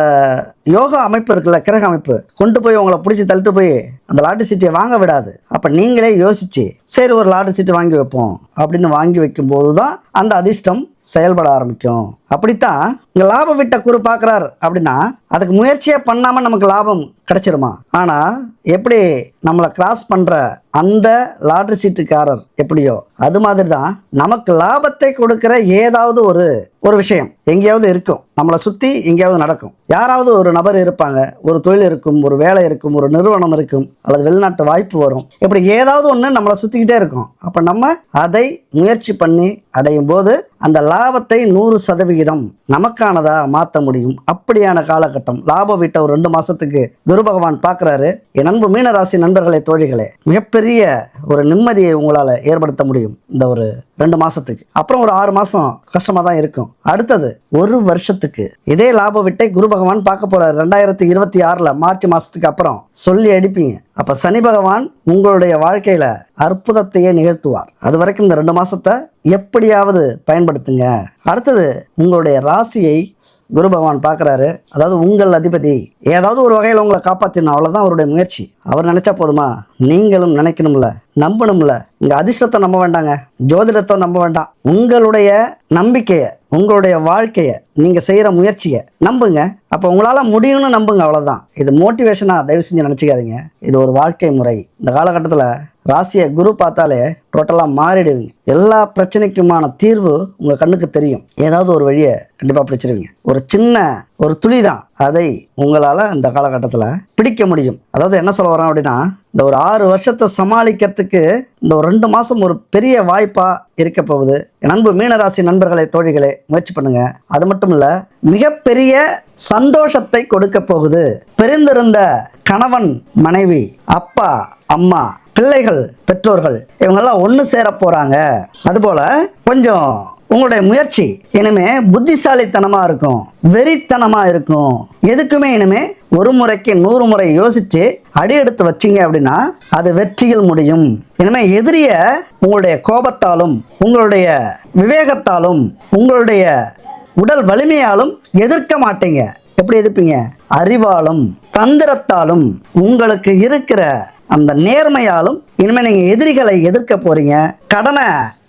யோகா அமைப்பு இருக்குல்ல கிரக அமைப்பு கொண்டு போய் உங்களை பிடிச்சி தள்ளிட்டு போய் அந்த லாட்ரி சீட்டை வாங்க விடாது. அப்போ நீங்களே யோசிச்சு சரி ஒரு லாட்ரி சீட்டு வாங்கி வைப்போம் அப்படின்னு வாங்கி வைக்கும்போது தான் அந்த அதிர்ஷ்டம் செயல்பட ஆரம்பிக்கும். அப்படித்தான் இங்கே லாப விட்ட குரு பார்க்குறாரு அப்படின்னா அதுக்கு முயற்சியே பண்ணாமல் நமக்கு லாபம் கிடைச்சிருமா? ஆனால் எப்படி நம்மளை கிராஸ் பண்ணுற அந்த லாட்ரி சீட்டுக்காரர் எப்படியோ அது மாதிரி தான் நமக்கு லாபத்தை கொடுக்குற ஏதாவது ஒரு ஒரு விஷயம் எங்கேயாவது இருக்கும். நம்மளை சுற்றி எங்கேயாவது நடக்கும். யாராவது ஒரு நபர் இருப்பாங்க ஒரு தொழில் இருக்கும் ஒரு வேலை இருக்கும் ஒரு நிறுவனம் இருக்கும் அல்லது வெளிநாட்டு வாய்ப்பு வரும். இப்படி ஏதாவது ஒன்று நம்மளை சுற்றிக்கிட்டே இருக்கும். அப்போ நம்ம அதை முயற்சி பண்ணி அடையும் போது அந்த லாபத்தை நூறு சதவிகிதம் நமக்கானதா மாற்ற முடியும். அப்படியான காலகட்டம். லாப வீட்டை ஒரு ரெண்டு மாசத்துக்கு குரு பகவான் பார்க்குறாரு. என் அன்பு மீனராசி நண்பர்களே தோழிகளே மிகப்பெரிய ஒரு நிம்மதியை உங்களால் ஏற்படுத்த முடியும் இந்த ஒரு ரெண்டு மாசத்துக்கு. அப்புறம் ஒரு ஆறு மாசம் கஷ்டமா தான் இருக்கும். அடுத்தது ஒரு வருஷத்துக்கு. இதே லாப விட்டை குரு பகவான் பார்க்க போறாரு. ரெண்டாயிரத்தி இருபத்தி ஆறுல மார்ச் மாசத்துக்கு அப்புறம். சொல்லி அடிப்பீங்க. அப்போ சனி பகவான் உங்களுடைய வாழ்க்கையில் அற்புதத்தையே நிகழ்த்துவார். அது வரைக்கும் இந்த ரெண்டு மாதத்தை எப்படியாவது பயன்படுத்துங்க. அடுத்தது உங்களுடைய ராசியை குரு பகவான் பார்க்குறாரு. அதாவது உங்கள் அதிபதி ஏதாவது ஒரு வகையில் உங்களை காப்பாற்றணும் அவ்வளோதான் அவருடைய முயற்சி. அவர் நினச்சா போதுமா? நீங்களும் நினைக்கணும்ல நம்பணும்ல. இங்கே அதிர்ஷ்டத்தை நம்ப வேண்டாங்க. ஜோதிடத்தை நம்ப வேண்டாம். உங்களுடைய நம்பிக்கையை உங்களுடைய வாழ்க்கையை நீங்கள் செய்கிற முயற்சியை நம்புங்க. அப்போ உங்களால் முடியும்னு நம்புங்க அவ்வளோதான் இது மோட்டிவேஷனாக தயவு செஞ்சு நினச்சிக்காதீங்க. இது ஒரு வாழ்க்கை முறை. இந்த காலகட்டத்தில் ராசியை குரு பார்த்தாலே டோட்டலாக மாறிடுவீங்க. எல்லா பிரச்சனைக்குமான தீர்வு உங்கள் கண்ணுக்கு தெரியும். ஏதாவது ஒரு வழியை கண்டிப்பாக பிடிச்சிருவீங்க. ஒரு சின்ன ஒரு துளி தான் அதை உங்களால் இந்த காலகட்டத்தில் பிடிக்க முடியும். அதாவது என்ன சொல்ல வரேன் அப்படின்னா இந்த ஒரு ஆறு வருஷத்தை சமாளிக்கிறதுக்கு இந்த ஒரு ரெண்டு மாதம் ஒரு பெரிய வாய்ப்பாக இருக்க போகுது. நண்பு மீனராசி நண்பர்களை தோழிகளை முயற்சி பண்ணுங்க. அது மட்டும் இல்லை மிகப்பெரிய சந்தோஷத்தை கொடுக்க போகுது. பிரிந்திருந்த கணவன் மனைவி அப்பா அம்மா பிள்ளைகள் பெற்றோர்கள் இவங்கெல்லாம் ஒன்று சேர போகிறாங்க அதுபோல் கொஞ்சம் உங்களுடைய முயற்சி இனிமே புத்திசாலித்தனமாக இருக்கும் வெறித்தனமாக இருக்கும். எதுக்குமே இனிமே ஒரு முறைக்கு நூறு முறை யோசித்து அடி எடுத்து வச்சிங்க அப்படின்னா அது வெற்றியில் முடியும். இனிமே எதிரிய உங்களுடைய கோபத்தாலும் உங்களுடைய விவேகத்தாலும் உங்களுடைய உடல் வலிமையாலும் எதிர்க்க மாட்டீங்க. எப்படி எதிர்ப்பீங்க? அறிவாலும் தந்திரத்தாலும் உங்களுக்கு இருக்கிற அந்த நேர்மையாலும் இனிமேல் நீங்கள் எதிரிகளை எதிர்க்க போறீங்க கடனை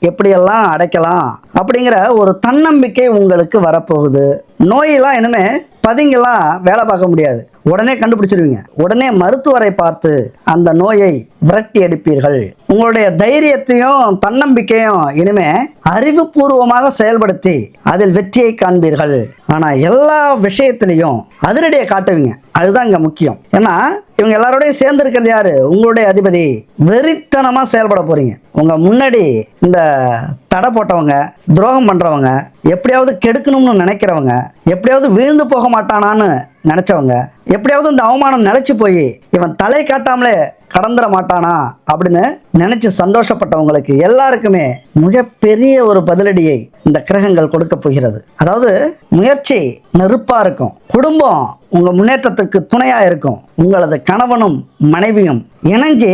எப்படியெல்லாம் அடைக்கலாம் அப்படிங்கிற ஒரு தன்னம்பிக்கை உங்களுக்கு வரப்போகுது. நோயெல்லாம் இனிமே பதிங்கெல்லாம் வேலை பார்க்க முடியாது. உடனே கண்டுபிடிச்சிருவீங்க. உடனே மருத்துவரை பார்த்து அந்த நோயை விரட்டி அடிப்பீர்கள். உங்களுடைய தைரியத்தையும் தன்னம்பிக்கையும் இனிமே அறிவுபூர்வமாக செயல்படுத்தி அதில் வெற்றியை காண்பீர்கள். ஆனால் எல்லா விஷயத்திலையும் அதிரடியை காட்டுவீங்க. அதுதான் இங்கே முக்கியம். ஏன்னா இவங்க எல்லாரோடையும் சேர்ந்து இருக்கிறது யாரு? உங்களுடைய அதிபதி. வெறித்தனமா செயல்பட போறீங்க. உங்க முன்னாடி இந்த தடை போட்டவங்க துரோகம் பண்றவங்க எப்படியாவது கெடுக்கணும்னு நினைக்கிறவங்க எப்படியாவது வீழ்ந்து போக மாட்டானான்னு நினைச்சவங்க எப்படியாவது இந்த அவமானம் நிலைச்சு போய் இவன் தலை காட்டாமலே கடந்துட மாட்டானா அப்படின்னு நினைச்சு சந்தோஷப்பட்டவங்களுக்கு எல்லாருக்குமே மிகப்பெரிய ஒரு பதிலடியை இந்த கிரகங்கள் கொடுக்க போகிறது. அதாவது முயற்சி நெருப்பா இருக்கும். குடும்பம் உங்க முன்னேற்றத்துக்கு துணையா இருக்கும். உங்களது கணவனும் மனைவியும் இணைஞ்சு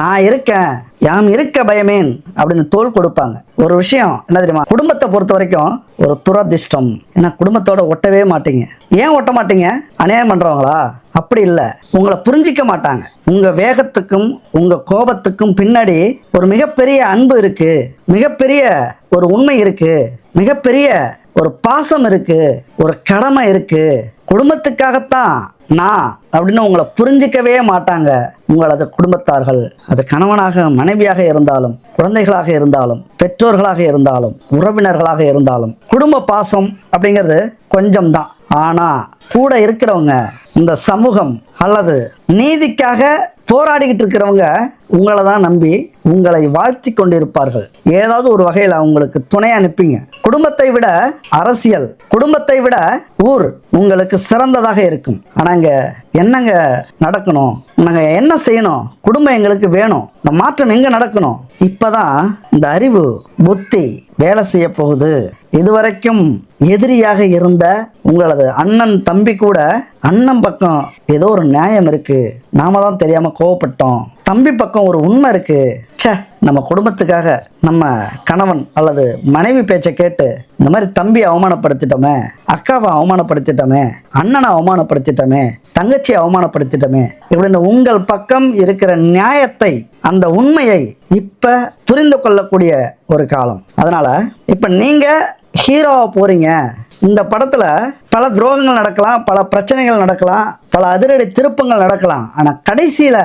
நான் இருக்கேன் யாம் இருக்க பயமேன் அப்படின்னு தோல் கொடுப்பாங்க. ஒரு விஷயம் என்ன தெரியுமா? குடும்பத்தை பொறுத்த வரைக்கும் ஒரு துரதிர்ஷ்டம். ஏன்னா குடும்பத்தோட ஒட்டவே மாட்டீங்க. ஏன் ஒட்ட மாட்டீங்க? அநியாயம் பண்றவங்களா? அப்படி இல்லை. உங்களை புரிஞ்சிக்க மாட்டாங்க. உங்க வேகத்துக்கும் உங்க கோபத்துக்கும் பின்னாடி ஒரு மிகப்பெரிய அன்பு இருக்கு. மிகப்பெரிய ஒரு உண்மை இருக்கு. மிகப்பெரிய ஒரு பாசம் இருக்கு. ஒரு கடமை இருக்கு. குடும்பத்துக்காகத்தான் நான் அப்படின்னு உங்களை புரிஞ்சிக்கவே மாட்டாங்க. உங்களது குடும்பத்தார்கள். அது கணவனாக மனைவியாக இருந்தாலும் குழந்தைகளாக இருந்தாலும் பெற்றோர்களாக இருந்தாலும் உறவினர்களாக இருந்தாலும் குடும்ப பாசம் அப்படிங்கிறது கொஞ்சம் ஆனால் ஆனா கூட இருக்கிறவங்க இந்த சமூகம் அல்லது நீதிக்காக போராடிக்கிட்டு இருக்கிறவங்க உங்களை தான் நம்பி உங்களை வாழ்த்தி கொண்டிருப்பார்கள். ஏதாவது ஒரு வகையில் உங்களுக்கு துணை அனுப்பிங்க. குடும்பத்தை விட அரசியல் குடும்பத்தை விட ஊர் உங்களுக்கு சிறந்ததாக இருக்கும். ஆனாங்க என்னங்க நடக்கணும்? நாங்கள் என்ன செய்யணும்? குடும்பம் எங்களுக்கு வேணும். இந்த மாற்றம் எங்கே நடக்கணும்? இப்போதான் இந்த அறிவு புத்தி வேலை செய்ய போகுது. இதுவரைக்கும் எதிரியாக இருந்த உங்களது அண்ணன் தம்பி கூட அண்ணன் பக்கம் ஏதோ ஒரு நியாயம் இருக்கு. நாம தான் தெரியாம கோவப்பட்டோம். தம்பி பக்கம் ஒரு உண்மை இருக்கு. சே நம்ம குடும்பத்துக்காக நம்ம கணவன் அல்லது மனைவி பேச்சை கேட்டு இந்த மாதிரி தம்பியை அவமானப்படுத்திட்டோமே அக்காவை அவமானப்படுத்திட்டோமே அண்ணனை அவமானப்படுத்திட்டோமே தங்கச்சியை அவமானப்படுத்திட்டோமே. இப்படின்னு உங்கள் பக்கம் இருக்கிற நியாயத்தை அந்த உண்மையை இப்ப புரிந்து கொள்ளக்கூடிய ஒரு காலம். அதனால இப்ப நீங்க ஹீரோவா போறீங்க. இந்த படத்துல பல துரோகங்கள் நடக்கலாம் பல பிரச்சனைகள் நடக்கலாம் பல அதிரடி திருப்பங்கள் நடக்கலாம். ஆனா கடைசியில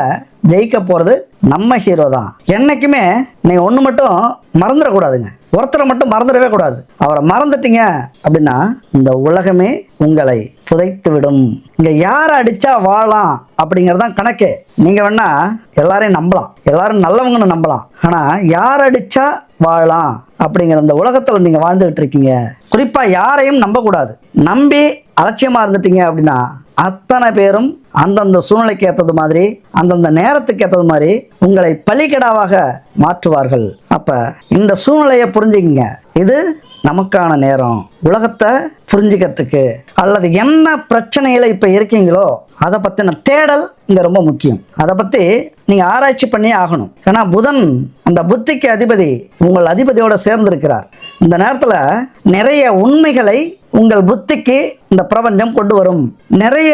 ஜெயிக்க போகிறது நம்ம ஹீரோ தான். என்றைக்குமே நீங்கள் ஒன்று மட்டும் மறந்துடக்கூடாதுங்க. ஒருத்தரை மட்டும் மறந்துடவே கூடாது. அவரை மறந்துட்டீங்க அப்படின்னா இந்த உலகமே உங்களை புதைத்து விடும் இங்கே யாரை அடித்தா வாழலாம் அப்படிங்கறதுதான் கணக்கு. நீங்கள் வேணா எல்லாரையும் நம்பலாம். எல்லாரும் நல்லவங்கன்னு நம்பலாம். ஆனால் யார் அடித்தா வாழலாம் அப்படிங்கிற இந்த உலகத்தில் நீங்கள் வாழ்ந்துகிட்டு இருக்கீங்க. குறிப்பாக யாரையும் நம்பக்கூடாது. நம்பி அலட்சியமாக இருந்துட்டீங்க அப்படின்னா அத்தனை பேரும் அந்தந்த சூழ்நிலைக்கு ஏற்றது மாதிரி அந்தந்த நேரத்துக்கு ஏற்றது மாதிரி உங்களை பலிக்கடாவாக மாற்றுவார்கள். அப்ப இந்த சூழ்நிலையை புரிஞ்சுக்கிங்க. இது நமக்கான நேரம். உலகத்தை புரிஞ்சுக்கிறதுக்கு அல்லது என்ன பிரச்சனைகளை இப்போ இருக்கீங்களோ அதை பற்றின தேடல் இங்கே ரொம்ப முக்கியம். அதை பற்றி நீங்கள் ஆராய்ச்சி பண்ணியே ஆகணும். ஏன்னா புதன் அந்த புத்திக்கு அதிபதி உங்கள் அதிபதியோட சேர்ந்திருக்கிறார். இந்த நேரத்தில் நிறைய உண்மைகளை உங்கள் புத்திக்கு இந்த பிரபஞ்சம் கொண்டு வரும். நிறைய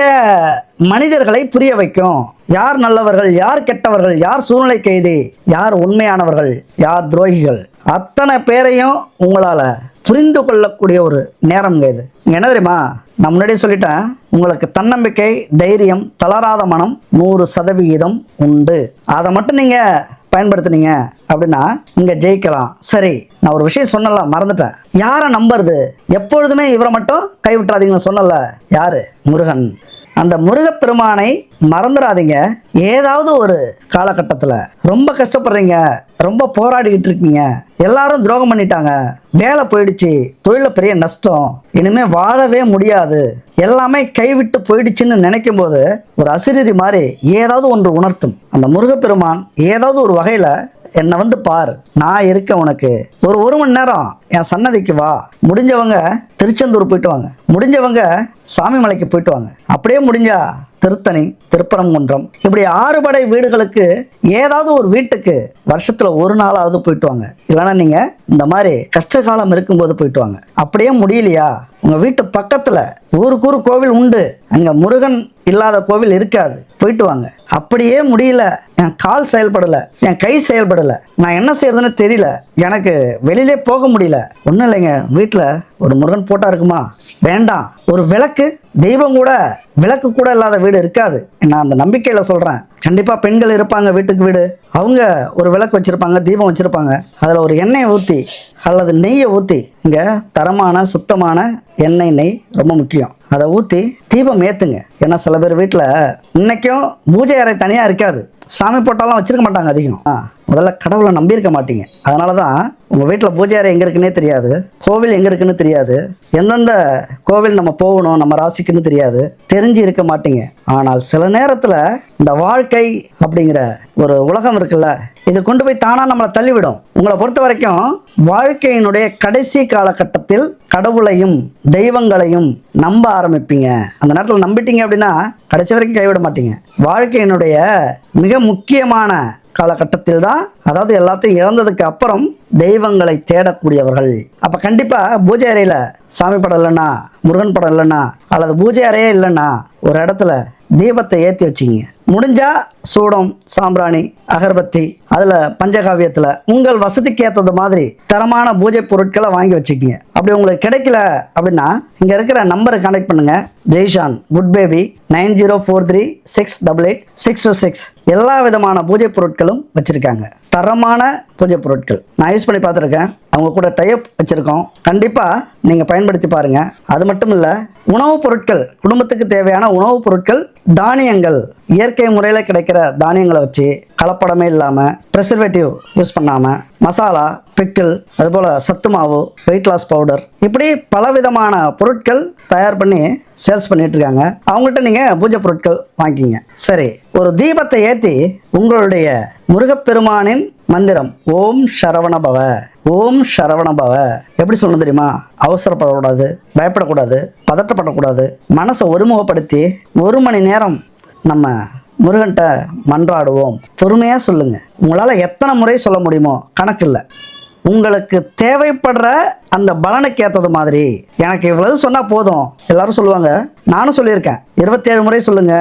மனிதர்களை புரிய வைக்கும். யார் நல்லவர்கள் யார் கெட்டவர்கள் யார் சூழ்நிலை கைதி யார் உண்மையானவர்கள் யார் துரோகிகள். அத்தனை பேரையும் உங்களால் புரிந்து கொள்ளக்கூடிய ஒரு நேரம் இது. என்ன தெரியுமா? நான் முன்னாடியே சொல்லிட்டேன் உங்களுக்கு தன்னம்பிக்கை தைரியம் தளராத மனம் நூறு சதவிகிதம் உண்டு. அதை மட்டும் நீங்கள் பயன்படுத்துனீங்க அப்படின்னா இங்க ஜெயிக்கலாம். சரி நான் ஒரு விஷயம் சொன்னல மறந்துட்டேன். யாரை நம்புறது? எப்பொழுதுமே இவரை மட்டும் கைவிட்டுறாதீங்கன்னு சொன்னல யாரு? முருகன். அந்த முருகப்பெருமானை மறந்துடாதீங்க ஏதாவது ஒரு காலகட்டத்தில். ரொம்ப கஷ்டப்படுறீங்க. ரொம்ப போராடிக்கிட்டு இருக்கீங்க. எல்லாரும் துரோகம் பண்ணிட்டாங்க. வேலை போயிடுச்சு. தொழில பெரிய நஷ்டம். இனிமே வாழவே முடியாது. எல்லாமே கைவிட்டு போயிடுச்சுன்னு நினைக்கும் போது ஒரு அசிரிரி மாதிரி ஏதாவது ஒன்று உணர்த்தும். அந்த முருகப்பெருமான் ஏதாவது ஒரு வகையில் என்னை வந்து பார். நான் இருக்கேன் உனக்கு. ஒரு ஒரு மணி நேரம் என் சன்னதிக்கு வா. முடிஞ்சவங்க திருச்செந்தூர் போயிட்டு வாங்க. முடிஞ்சவங்க சாமி மலைக்கு போயிட்டு வாங்க. அப்படியே முடிஞ்சா திருத்தணி திருப்பரங்குன்றம். இப்படி ஆறுபடை வீடுகளுக்கு ஏதாவது ஒரு வீட்டுக்கு வருஷத்தில் ஒரு நாளாவது போயிட்டு வாங்க. இல்லைன்னா நீங்கள் இந்த மாதிரி கஷ்டகாலம் இருக்கும்போது போயிட்டு வாங்க. அப்படியே முடியலையா? உங்கள் வீட்டு பக்கத்தில் ஊருக்கு ஊர் கோவில் உண்டு. அங்கே முருகன் இல்லாத கோவில் இருக்காது. போயிட்டு வாங்க. அப்படியே முடியல. என் கால் செயல்படலை. என் கை செயல்படலை. நான் என்ன செய்யறதுன்னு தெரியல. எனக்கு வெளியிலே போக முடியல. ஒன்றும் இல்லைங்க. வீட்டில் ஒரு முருகன் போட்டா இருக்குமா? வேண்டாம். ஒரு விளக்கு தெய்வம் கூட விளக்கு கூட இல்லாத வீடு இருக்காது. நான் அந்த நம்பிக்கையில் சொல்கிறேன் கண்டிப்பாக பெண்கள் இருப்பாங்க வீட்டுக்கு வீடு. அவங்க ஒரு விளக்கு வச்சுருப்பாங்க தீபம் வச்சுருப்பாங்க. அதில் ஒரு எண்ணெயை ஊற்றி அல்லது நெய்யை ஊற்றி இங்கே தரமான சுத்தமான எண்ணெய் நெய் ரொம்ப முக்கியம். அதை ஊற்றி தீபம் ஏற்றுங்க ஏன்னா சில பேர் வீட்டில் இன்றைக்கும் பூஜை அறை தனியாக இருக்காது. சாமி போட்டாலும் வச்சிருக்க மாட்டாங்க அதிகம். முதல்ல கடவுளை நம்பியிருக்க மாட்டீங்க. அதனால தான் உங்கள் வீட்டில் பூஜை அறை எங்கே இருக்குன்னே தெரியாது. கோவில் எங்கே இருக்குன்னு தெரியாது. எந்தெந்த கோவில் நம்ம போகணும் நம்ம ராசிக்குன்னு தெரியாது. தெரிஞ்சு இருக்க மாட்டீங்க. ஆனால் சில நேரத்தில் இந்த வாழ்க்கை அப்படிங்கிற ஒரு உலகம் இருக்குல்ல இது கொண்டு போய் தானாக நம்மளை தள்ளிவிடும். உங்களை பொறுத்த வரைக்கும் வாழ்க்கையினுடைய கடைசி காலகட்டத்தில் கடவுளையும் தெய்வங்களையும் நம்ப ஆரம்பிப்பீங்க. அந்த நேரத்தில் நம்பிட்டீங்க அப்படின்னா கடைசி வரைக்கும் கைவிட மாட்டீங்க. வாழ்க்கையினுடைய மிக முக்கியமான காலகட்டத்தில் தான் அதாவது எல்லாத்தையும் இழந்ததுக்கு அப்புறம் தெய்வங்களை தேடக்கூடியவர்கள். அப்போ கண்டிப்பாக பூஜை அறையில் சாமி படம் இல்லைன்னா முருகன் படம் இல்லைன்னா அல்லது பூஜை அறையே இல்லைன்னா ஒரு இடத்துல தீபத்தை ஏற்றி வச்சிங்க முடிஞ்சா சூடம் சாம்பிராணி அகர்பத்தி அதில் பஞ்சகாவியத்தில் உங்கள் வசதிக்கு ஏற்றது மாதிரி தரமான பூஜை பொருட்களை வாங்கி வச்சுக்கிங்க. அப்படி உங்களுக்கு கிடைக்கல அப்படின்னா இங்கே இருக்கிற நம்பரை கனெக்ட் பண்ணுங்கள் Jaishan good baby nine zero four three six double eight six two six எல்லா விதமான பூஜை பொருட்களும் வச்சுருக்காங்க. தரமான பூஜை பொருட்கள். நான் யூஸ் பண்ணி பார்த்துருக்கேன். அவங்க கூட டைப் வச்சுருக்கோம். கண்டிப்பாக நீங்கள் பயன்படுத்தி பாருங்கள் அது மட்டும் இல்லை உணவுப் பொருட்கள் குடும்பத்துக்கு தேவையான உணவுப் பொருட்கள் தானியங்கள் இயற்கை முறையில் கிடைக்கிற தானியங்களை வச்சு கலப்படமே இல்லாமல் ப்ரெசர்வேட்டிவ் யூஸ் பண்ணாமல் மசாலா பிக்கிள் அதுபோல் சத்து மாவு வெயிட் லாஸ் பவுடர் இப்படி பல விதமான பொருட்கள் தயார் பண்ணி சேல்ஸ் பண்ணிகிட்ருக்காங்க இருக்காங்க. அவங்கள்ட்ட நீங்கள் பூஜை பொருட்கள் வாங்கிக்கிங்க. சரி ஒரு தீபத்தை ஏற்றி உங்களுடைய முருகப்பெருமானின் மந்திரம் ஓம் சரவண பவ ஓம் சரவண பவ. எப்படி சொல்லணும் தெரியுமா? அவசரப்படக்கூடாது பயப்படக்கூடாது பதட்டப்படக்கூடாது மனசை ஒருமுகப்படுத்தி ஒரு மணி நேரம் நம்ம முருகன்கிட்ட மன்றாடுவோம். பொறுமையாக சொல்லுங்கள் உங்களால் எத்தனை முறை சொல்ல முடியுமோ கணக்கு இல்லை உங்களுக்கு தேவைப்படுற அந்த பலனுக்கு ஏற்றது மாதிரி. எனக்கு இவ்வளவு சொன்னால் போதும். எல்லாரும் சொல்லுவாங்க நானும் சொல்லியிருக்கேன். இருபத்தேழு முறை சொல்லுங்க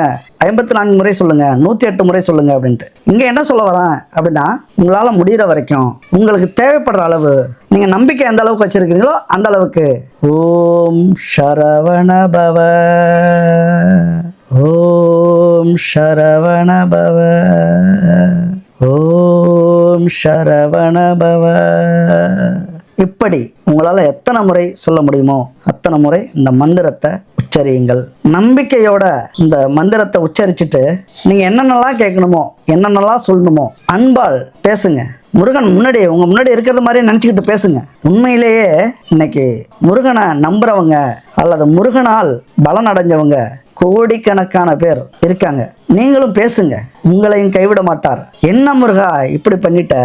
ஐம்பத்தி நான்கு முறை சொல்லுங்க நூற்றி எட்டு முறை சொல்லுங்க அப்படின்ட்டு. இங்கே என்ன சொல்ல வரேன் அப்படின்னா உங்களால் முடிகிற வரைக்கும் உங்களுக்கு தேவைப்படுற அளவு நீங்கள் நம்பிக்கை எந்த அளவுக்கு வச்சுருக்கீங்களோ அந்த அளவுக்கு. ஓம் சரவண பவ. ஓம் சரவணபவ ஓம் சரவணபவ இப்படி உங்களால் எத்தனை முறை சொல்ல முடியுமோ அத்தனை முறை இந்த மந்திரத்தை உச்சரியுங்கள். நம்பிக்கையோட இந்த மந்திரத்தை உச்சரிச்சுட்டு நீங்கள் என்னென்னலாம் கேட்கணுமோ என்னென்னலாம் சொல்லணுமோ அன்பால் பேசுங்க. முருகன் முன்னாடி உங்கள் முன்னாடி இருக்கிறது மாதிரி நினச்சிக்கிட்டு பேசுங்க. உண்மையிலேயே இன்னைக்கு முருகனை நம்புறவங்க அல்லது முருகனால் பலன் அடைஞ்சவங்க கோடிக்கணக்கான பேர் இருக்காங்க. நீங்களும் பேசுங்க. உங்களையும் கைவிட மாட்டார். என்ன முருகா இப்படி பண்ணிட்ட?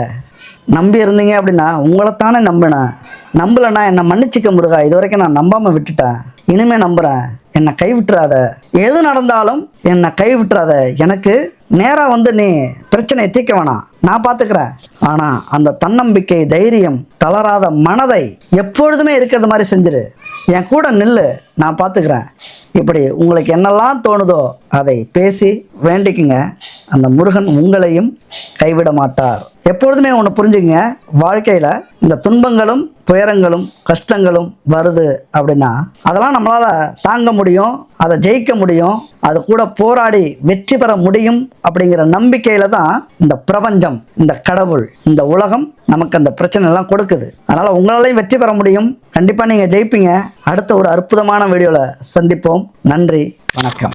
நம்பி இருந்தீங்க அப்படின்னா உங்களைத்தானே நம்பினேன் நம்பலைன்னா என்னை மன்னிச்சுக்க முருகா இது வரைக்கும் நான் நம்பாமல் விட்டுட்டேன். இனிமே நம்புகிறேன் என்னை கைவிட்டுறாத. எது நடந்தாலும் என்னை கைவிட்டுறாத. எனக்கு நேராக வந்து நீ பிரச்சனையை தீர்க்க வேணாம். நான் பார்த்துக்கிறேன் ஆனால் அந்த தன்னம்பிக்கை தைரியம் தளராத மனதை எப்பொழுதுமே இருக்கிறது மாதிரி செஞ்சிரு. என் கூட நில்லு. நான் பார்த்துக்கிறேன். இப்படி உங்களுக்கு என்னெல்லாம் தோணுதோ அதை பேசி வேண்டிக்குங்க. அந்த முருகன் உங்களையும் கைவிட மாட்டார். எப்பொழுதுமே ஒன்று புரிஞ்சுங்க வாழ்க்கையில் இந்த துன்பங்களும் துயரங்களும் கஷ்டங்களும் வருது அப்படின்னா அதெல்லாம் நம்மளால் தாங்க முடியும் அதை ஜெயிக்க முடியும் அது கூட போராடி வெற்றி பெற முடியும் அப்படிங்கிற நம்பிக்கையில் தான் இந்த பிரபஞ்சம் இந்த கடவுள் இந்த உலகம் நமக்கு அந்த பிரச்சனை எல்லாம் கொடுக்குது. அதனால் உங்களாலையும் வெற்றி பெற முடியும். கண்டிப்பாக நீங்கள் ஜெயிப்பீங்க. அடுத்த ஒரு அற்புதமான வீடியோவில் சந்திப்போம். நன்றி. வணக்கம்.